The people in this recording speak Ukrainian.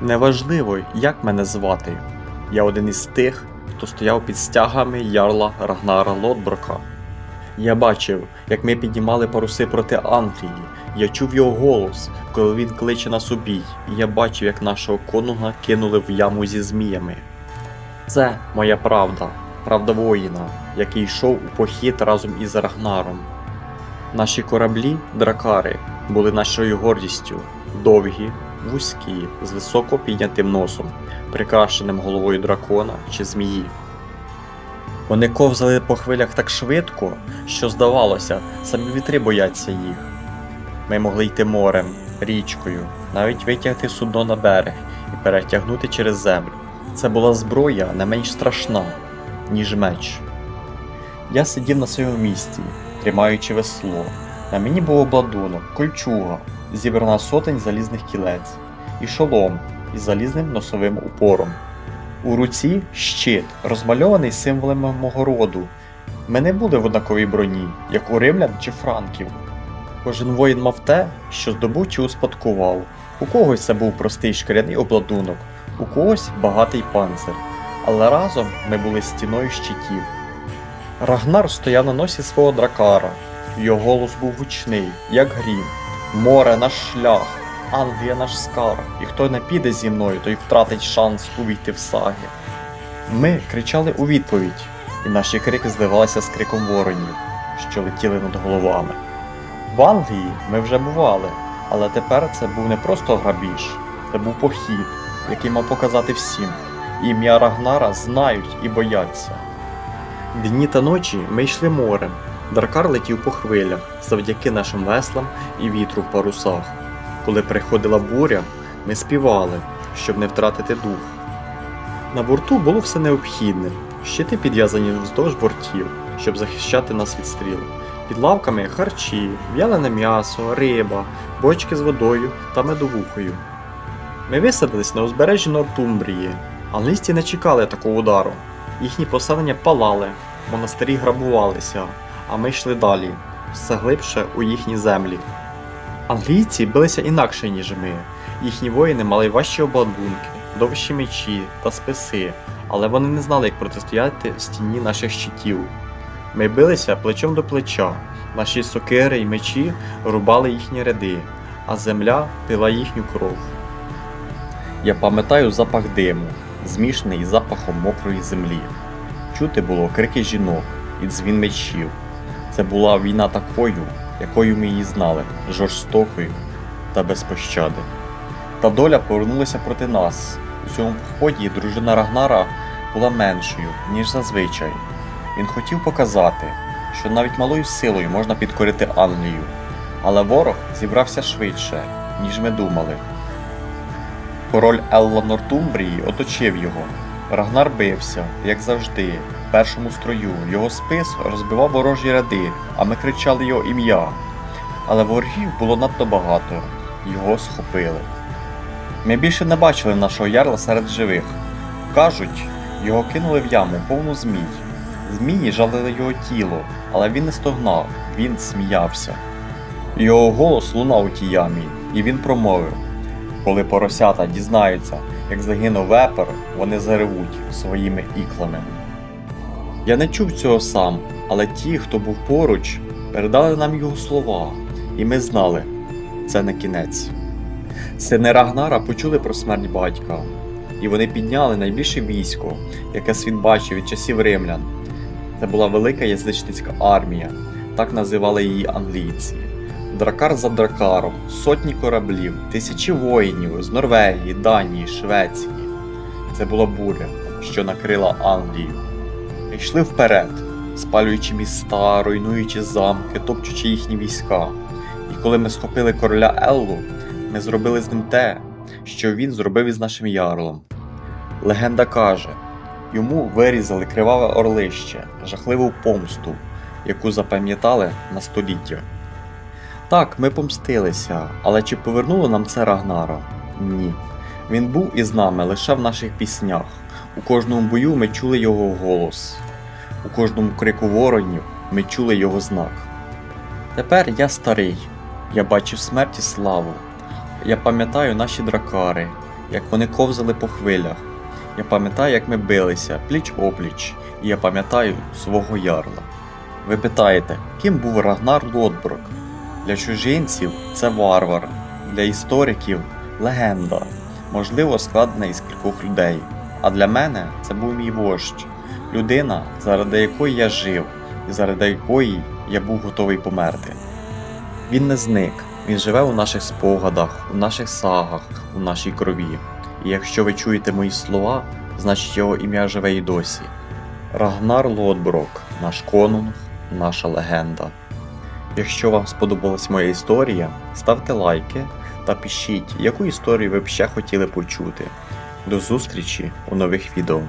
Неважливо, як мене звати. Я один із тих, хто стояв під стягами ярла Рагнара Лотброка. Я бачив, як ми піднімали паруси проти Англії. Я чув його голос, коли він кличе нас у бій, і я бачив, як нашого конунга кинули в яму зі зміями. Це моя правда, правда воїна, який йшов у похід разом із Рагнаром. Наші кораблі, дракари, були нашою гордістю, довгі, вузькі, з високо піднятим носом, прикрашеним головою дракона чи змії. Вони ковзали по хвилях так швидко, що здавалося, самі вітри бояться їх. Ми могли йти морем, річкою, навіть витягти судно на берег і перетягнути через землю. Це була зброя не менш страшна, ніж меч. Я сидів на своєму місці, тримаючи весло. На мені був обладунок, кольчуга, зібрана сотень залізних кілець, і шолом із залізним носовим упором. У руці щит, розмальований символами мого роду. Ми не були в однаковій броні, як у римлян чи франків. Кожен воїн мав те, що здобув чи успадкував. У когось це був простий шкіряний обладунок, у когось багатий панцир. Але разом ми були стіною щитів. Рагнар стояв на носі свого дракара. Його голос був гучний, як грім. Море наш шлях, Англія наш скарб, і хто не піде зі мною, той втратить шанс увійти в саги. Ми кричали у відповідь, і наші крики зливалися з криком воронів, що летіли над головами. В Англії ми вже бували, але тепер це був не просто грабіж, це був похід, який мав показати всім. Ім'я Рагнара знають і бояться. Дні та ночі ми йшли морем. Дракар летів по хвилях завдяки нашим веслам і вітру в парусах. Коли приходила буря, ми співали, щоб не втратити дух. На борту було все необхідне: щити підв'язані вздовж бортів, щоб захищати нас від стріл. Під лавками харчі, в'ялене м'ясо, риба, бочки з водою та медовухою. Ми висадились на узбережжі Нортумбрії. Англійці не чекали такого удару. Їхні поселення палали, монастирі грабувалися, а ми йшли далі, все глибше у їхні землі. Англійці билися інакше, ніж ми. Їхні воїни мали важчі обладунки, довші мечі та списи, але вони не знали, як протистояти стіні наших щитів. Ми билися плечом до плеча, наші сокири й мечі рубали їхні ряди, а земля пила їхню кров. Я пам'ятаю запах диму, змішаний із запахом мокрої землі. Чути було крики жінок і дзвін мечів. Це була війна такою, якою ми її знали, жорстокою та без пощади. Та доля повернулася проти нас. У цьому поході дружина Рагнара була меншою, ніж зазвичай. Він хотів показати, що навіть малою силою можна підкорити Англію, але ворог зібрався швидше, ніж ми думали. Король Елла Нортумбрії оточив його. Рагнар бився, як завжди, в першому строю. Його спис розбивав ворожі ряди, а ми кричали його ім'я. Але ворогів було надто багато, його схопили. Ми більше не бачили нашого ярла серед живих. Кажуть, його кинули в яму повну змій. Змії жалили його тіло, але він не стогнав, він сміявся. Його голос лунав у тій ямі, і він промовив. Коли поросята дізнаються, як загинув вепер, вони заревуть своїми іклами. Я не чув цього сам, але ті, хто був поруч, передали нам його слова, і ми знали це не кінець. Сини Рагнара почули про смерть батька, і вони підняли найбільше військо, яке світ бачив від часів римлян. Це була велика язичницька армія, так називали її англійці. Дракар за дракаром, сотні кораблів, тисячі воїнів з Норвегії, Данії, Швеції. Це була буря, що накрила Англію. Йшли вперед, спалюючи міста, руйнуючи замки, топчучи їхні війська. І коли ми схопили короля Еллу, ми зробили з ним те, що він зробив із нашим ярлом. Легенда каже, йому вирізали криваве орлище, жахливу помсту, яку запам'ятали на століття. Так, ми помстилися, але чи повернуло нам це Рагнара? Ні. Він був із нами лише в наших піснях. У кожному бою ми чули його голос, у кожному крику воронів ми чули його знак. Тепер я старий, я бачив смерть і славу. Я пам'ятаю наші дракари, як вони ковзали по хвилях. Я пам'ятаю, як ми билися пліч опліч, і я пам'ятаю свого ярла. Ви питаєте, ким був Рагнар Лотброк? Для чужинців це варвар, для істориків легенда, можливо, складена із кількох людей. А для мене це був мій вождь, людина, заради якої я жив, і заради якої я був готовий померти. Він не зник, він живе у наших спогадах, у наших сагах, у нашій крові. І якщо ви чуєте мої слова, значить його ім'я живе і досі. Рагнар Лотброк, наш конунг, наша легенда. Якщо вам сподобалась моя історія, ставте лайки та пишіть, яку історію ви б ще хотіли почути. До зустрічі у нових відео.